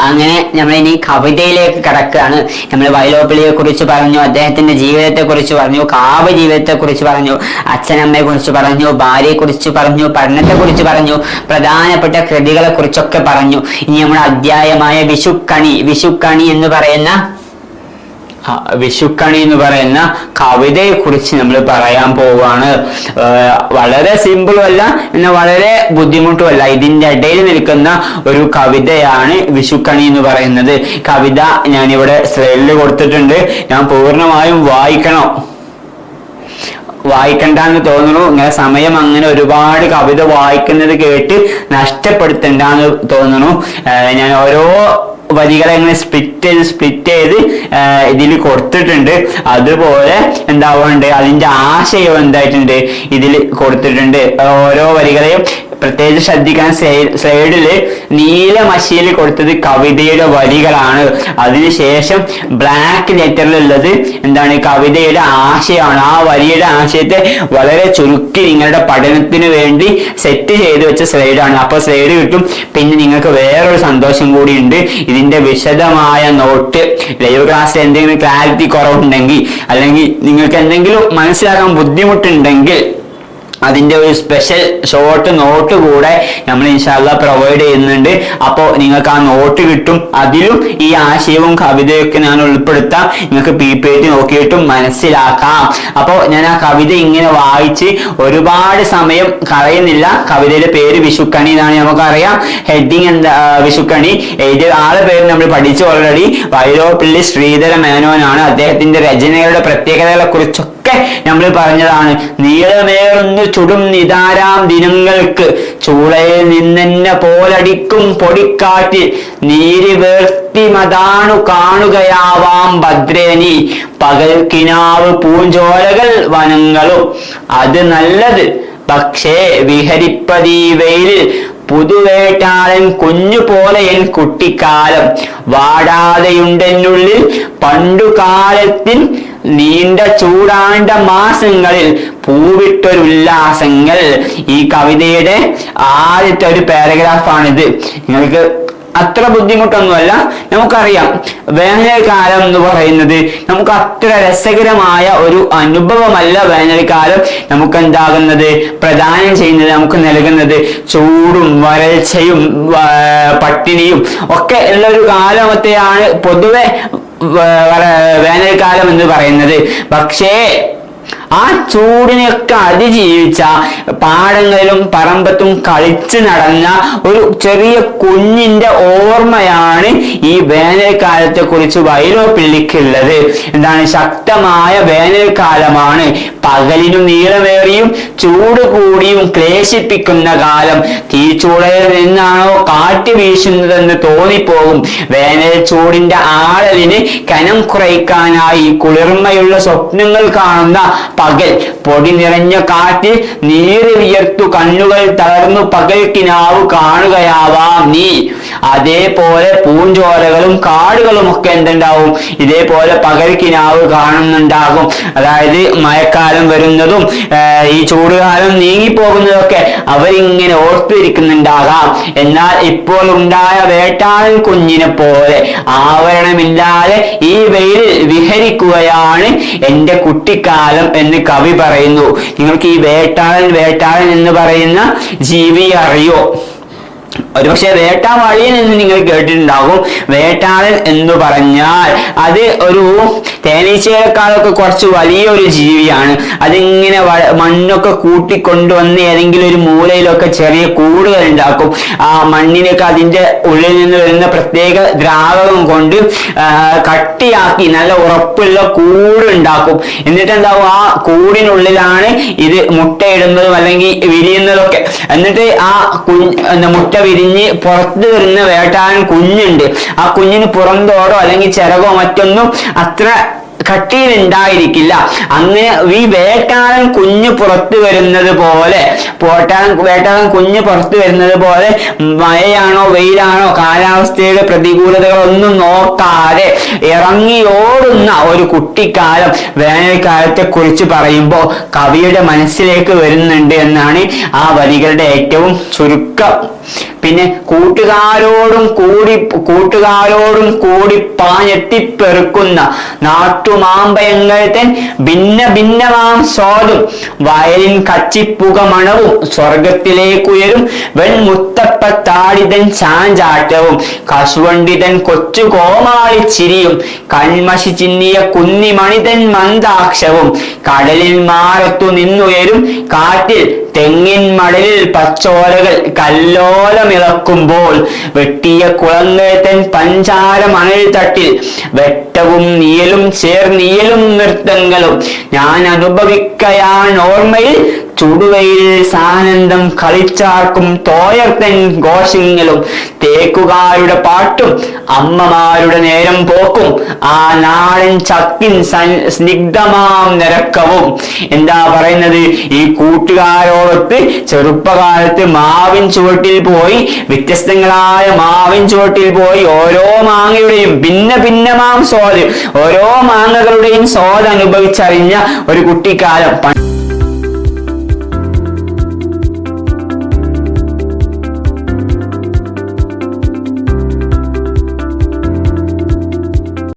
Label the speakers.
Speaker 1: അങ്ങനെ നമ്മൾ ഇനി കവിതയിലേക്ക് കടക്കുകയാണ്. നമ്മൾ വൈലോപ്പിളിയെ കുറിച്ച് പറഞ്ഞു അദ്ദേഹത്തിന്റെ ജീവിതത്തെ കുറിച്ച് പറഞ്ഞു കാവ്യ ജീവിതത്തെ കുറിച്ച് പറഞ്ഞു അച്ഛനമ്മയെ കുറിച്ച് പറഞ്ഞു ഭാര്യയെ കുറിച്ച് പറഞ്ഞു പഠനത്തെ കുറിച്ച് പറഞ്ഞു പ്രധാനപ്പെട്ട കൃതികളെ കുറിച്ചൊക്കെ പറഞ്ഞു. ഇനി നമ്മുടെ അധ്യായമായ വിഷുക്കണി വിഷുക്കണി എന്ന് പറയുന്ന വിഷുക്കണി എന്ന് പറയുന്ന കവിതയെ കുറിച്ച് നമ്മൾ പറയാൻ പോവുകയാണ് വളരെ സിമ്പിളും അല്ല എന്നാൽ വളരെ ബുദ്ധിമുട്ടും അല്ല. ഇതിന്റെ ഇടയിൽ നിൽക്കുന്ന ഒരു കവിതയാണ് വിഷുക്കണി എന്ന് പറയുന്നത്. കവിത ഞാനിവിടെ സ്ലൈഡിൽ കൊടുത്തിട്ടുണ്ട്. ഞാൻ പൂർണമായും വായിക്കണം. വായിക്കണ്ടെന്ന് തോന്നുന്നു. ഇങ്ങനെ സമയം അങ്ങനെ ഒരുപാട് കവിത വായിക്കുന്നത് കേട്ട് നഷ്ടപ്പെടുത്തണ്ടെന്ന് തോന്നുന്നു. ഞാൻ ഓരോ വരികളെ അങ്ങനെ സ്പ്ലിറ്റ് ചെയ്ത് സ്പ്ലിറ്റ് ചെയ്ത് ഇതിൽ കൊടുത്തിട്ടുണ്ട്. അതുപോലെ എന്താവുന്നുണ്ട്? അതിന്റെ ആശയം എന്തായിട്ടുണ്ട്? ഇതിൽ കൊടുത്തിട്ടുണ്ട്. ഓരോ വരികളെയും പ്രത്യേകിച്ച് ശ്രദ്ധിക്കാൻ സ്ലൈഡിൽ നീല മഷിയിൽ കൊടുത്തത് കവിതയുടെ വരികളാണ്. അതിനുശേഷം ബ്ലാക്ക് ലെറ്ററിലുള്ളത് എന്താണ്? കവിതയുടെ ആശയമാണ്. ആ വരിയുടെ ആശയത്തെ വളരെ ചുരുക്കി നിങ്ങളുടെ പഠനത്തിന് വേണ്ടി സെറ്റ് ചെയ്ത് വെച്ച സ്ലൈഡാണ് അപ്പൊ സ്ലൈഡ് കിട്ടും. പിന്നെ നിങ്ങൾക്ക് വേറൊരു സന്തോഷം കൂടിയുണ്ട്. ഇതിന്റെ വിശദമായ നോട്ട് ലൈവ് ക്ലാസ്സിൽ എന്തെങ്കിലും ക്ലാരിറ്റി കുറവുണ്ടെങ്കിൽ അല്ലെങ്കിൽ നിങ്ങൾക്ക് എന്തെങ്കിലും മനസ്സിലാക്കാൻ ബുദ്ധിമുട്ടുണ്ടെങ്കിൽ അതിന്റെ ഒരു സ്പെഷ്യൽ ഷോർട്ട് നോട്ട് കൂടെ നമ്മൾ ഇൻഷാല്ല പ്രൊവൈഡ് ചെയ്യുന്നുണ്ട്. അപ്പോൾ നിങ്ങൾക്ക് ആ നോട്ട് കിട്ടും. അതിലും ഈ ആശയവും കവിതയൊക്കെ ഞാൻ ഉൾപ്പെടുത്താം. നിങ്ങൾക്ക് പി പി ടി നോക്കിയിട്ടും മനസ്സിലാക്കാം. അപ്പോൾ ഞാൻ ആ കവിത ഇങ്ങനെ വായിച്ച് ഒരുപാട് സമയം കളയുന്നില്ല കവിതയുടെ പേര് വിഷുക്കണി എന്നാണ് നമുക്കറിയാം. ഹെഡിങ് എന്താ വിഷുക്കണി. എഴുതിയ ആളെ പേര് നമ്മൾ പഠിച്ചു ഓൾറെഡി വൈലോപ്പിള്ളി ശ്രീധര മേനോനാണ്. അദ്ദേഹത്തിന്റെ രചനകളുടെ പ്രത്യേകതകളെ കുറിച്ചൊക്കെ നമ്മൾ പറഞ്ഞതാണ്. നീളമേറുന്നു ചുടും നിതാരാം ദിനങ്ങൾക്ക്. ചൂളയിൽ നിന്നെന്നെ പോലടിക്കും പൊടിക്കാറ്റിൽ. നീര് വേർത്തി മതാണു കാണുകയാവാം ഭദ്രേനി. പകൽ കിനാവ് പൂഞ്ചോലകൾ വനങ്ങളും. അത് നല്ലത്. പക്ഷേ വിഹരിപ്പതീ വെയിലിൽ പുതുവേട്ടാളൻ കുഞ്ഞു പോലെ എൻ കുട്ടിക്കാലം. വാടാതെയുണ്ടെന്നുള്ളിൽ പണ്ടുകാലത്തിൽ നീണ്ട ചൂടാണ്ട മാസങ്ങളിൽ പൂവിട്ടൊരുല്ലാസങ്ങൾ. ഈ കവിതയുടെ ആദ്യത്തെ ഒരു പാരഗ്രാഫാണിത് നിങ്ങൾക്ക് അത്ര ബുദ്ധിമുട്ടൊന്നുമല്ല. നമുക്കറിയാം. വേനൽക്കാലം എന്ന് പറയുന്നത് നമുക്ക് അത്ര രസകരമായ ഒരു അനുഭവമല്ല വേനൽക്കാലം. നമുക്ക് എന്താകുന്നത് പ്രദാനം ചെയ്യുന്നത് നമുക്ക് നൽകുന്നത് ചൂടും വരൾച്ചയും പട്ടിണിയും ഒക്കെ ഉള്ള ഒരു കാലമത്തെയാണ് പൊതുവെ വേനൽക്കാലം എന്ന് പറയുന്നത്. പക്ഷേ ആ ചൂടിനെയൊക്കെ അതിജീവിച്ച പാടങ്ങളിലും പറമ്പത്തും കളിച്ച് നടന്ന ഒരു ചെറിയ കുഞ്ഞിന്റെ ഓർമ്മയാണ് ഈ വേനൽക്കാലത്തെ കുറിച്ച് വൈലോപ്പിള്ളിക്കുള്ളത് എന്താണ്? ശക്തമായ വേനൽക്കാലമാണ്. പകലിനും നീളമേറിയും ചൂട് കൂടിയും ക്ലേശിപ്പിക്കുന്ന കാലം. തീച്ചൂളയിൽ നിന്നാണോ കാറ്റ് വീശുന്നതെന്ന് തോന്നിപ്പോകും. വേനൽ ചൂടിന്റെ ആളലിന് കനം കുറയ്ക്കാനായി കുളിർമയുള്ള സ്വപ്നങ്ങൾ കാണുന്ന പകൽ. പൊടി നിറഞ്ഞ കാറ്റിൽ നീര് വിയർത്തു കണ്ണുകൾ തളർന്നു പകൽക്കിനാവ് കാണുകയാവാം നീ. അതേപോലെ പൂഞ്ചോലകളും കാടുകളും ഒക്കെ എന്തുണ്ടാവും? ഇതേപോലെ പകൽക്കിനാവ് കാണുന്നുണ്ടാകും. അതായത് മഴക്കാലം വരുന്നതും ഈ ചൂടുകാലം നീങ്ങിപ്പോകുന്നതൊക്കെ അവരിങ്ങനെ ഓർത്തിരിക്കുന്നുണ്ടാകാം. എന്നാൽ ഇപ്പോൾ ഉണ്ടായ വേട്ടാളൻ കുഞ്ഞിനെ പോലെ ആവരണമില്ലാതെ ഈ വെയിലിൽ വിഹരിക്കുകയാണ് എന്റെ കുട്ടിക്കാലം എന്ന് കവി പറയുന്നു. നിങ്ങൾക്ക് ഈ വേട്ടാളൻ വേട്ടാളൻ എന്ന് പറയുന്ന ജീവി അറിയോ? ഒരുപക്ഷെ വേട്ടാവഴിയൻ എന്ന് നിങ്ങൾ കേട്ടിട്ടുണ്ടാകും. വേട്ടാളൻ എന്ന് പറഞ്ഞാൽ അത് ഒരു തേനീച്ചയെക്കാളൊക്കെ കുറച്ച് വലിയൊരു ജീവിയാണ്. അതിങ്ങനെ മണ്ണൊക്കെ കൂട്ടിക്കൊണ്ടുവന്ന് ഏതെങ്കിലും ഒരു മൂലയിലൊക്കെ ചെറിയ കൂടുകൾ ഉണ്ടാക്കും. ആ മണ്ണിനൊക്കെ അതിന്റെ ഉള്ളിൽ നിന്ന് വരുന്ന പ്രത്യേക ദ്രാവകം കൊണ്ട് കട്ടിയാക്കി നല്ല ഉറപ്പുള്ള കൂടുണ്ടാക്കും എന്നിട്ട് എന്താവും ആ കൂടിനുള്ളിലാണ് ഇത് മുട്ടയിടുന്നതും അല്ലെങ്കിൽ വിരിയുന്നതൊക്കെ. എന്നിട്ട് ആ കുഞ്ഞ് മുട്ട മുട്ട വിരിഞ്ഞ് പുറത്ത് വരുന്ന വേട്ടാൻ കുഞ്ഞുണ്ട്. ആ കുഞ്ഞിന് പുറന്തോടോ അല്ലെങ്കിൽ ചിറകോ മറ്റൊന്നും അത്ര കട്ടിയിൽ ഉണ്ടായിരിക്കില്ല അങ്ങനെ ഈ വേട്ടാളൻ കുഞ്ഞ് പുറത്തു വരുന്നത് പോലെ പോട്ടാളൻ വേട്ടാളൻ കുഞ്ഞ് പുറത്തു വരുന്നത് പോലെ മഴയാണോ വെയിലാണോ കാലാവസ്ഥയുടെ പ്രതികൂലതകളൊന്നും നോക്കാതെ ഇറങ്ങി ഓടുന്ന ഒരു കുട്ടിക്കാലം വേനൽക്കാലത്തെ കുറിച്ച് പറയുമ്പോൾ കവിയുടെ മനസ്സിലേക്ക് വരുന്നുണ്ട് എന്നാണ് ആ വരികളുടെ ഏറ്റവും ചുരുക്കം. പിന്നെ കൂട്ടുകാരോടും കൂടി കൂട്ടുകാരോടും കൂടി പാഞ്ഞെത്തിപ്പെറുക്കുന്ന നാട്ടുമാമ്പയങ്ങൾ തൻ ഭിന്ന ഭിന്നമാം സ്വാദും വയലിൻ കച്ചിപ്പുക മണവും സ്വർഗത്തിലേക്കുയരും വെൺമുത്തപ്പത്താടിതൻ ചാഞ്ചാട്ടവും കശുവണ്ടിതൻ കൊച്ചു കോമാളി ചിരിയും കൺമഷി ചിന്നിയ കുന്നിമണിതൻ മന്ദാക്ഷവും കടലിൽ മാറത്തു നിന്നുയരും കാറ്റിൽ തെങ്ങിൻ മടലിൽ പച്ചോലകൾ കല്ലോലമിളക്കുമ്പോൾ വെട്ടിയ കുളങ്ങേറ്റൻ പഞ്ചാര മണൽ തട്ടിൽ. വെട്ടവും നീയലും ചേർന്നീലും നൃത്തങ്ങളും ഞാൻ അനുഭവിക്കയാൻ ഓർമ്മയിൽ ചുടുവയിൽ സാനന്ദം കളിച്ചാർക്കും തോയർത്തൻ ഘോഷങ്ങളും. തേക്കുകാരുടെ പാട്ടും അമ്മമാരുടെ നേരം പോക്കും. ആ നാടൻ ചക്കിൻ സ്നിഗ്ധമാം നിരക്കവും. എന്താ പറയുന്നത്? ഈ കൂട്ടുകാരോടൊത്ത് ചെറുപ്പകാലത്ത് മാവിൻ ചുവട്ടിൽ പോയി വ്യത്യസ്തങ്ങളായ മാവിൻ ചുവട്ടിൽ പോയി ഓരോ മാങ്ങയുടെയും ഭിന്ന ഭിന്നമാം സ്വാദ് ഓരോ മാങ്ങകളുടെയും സ്വാദ് അനുഭവിച്ചറിഞ്ഞ ഒരു കുട്ടിക്കാലം.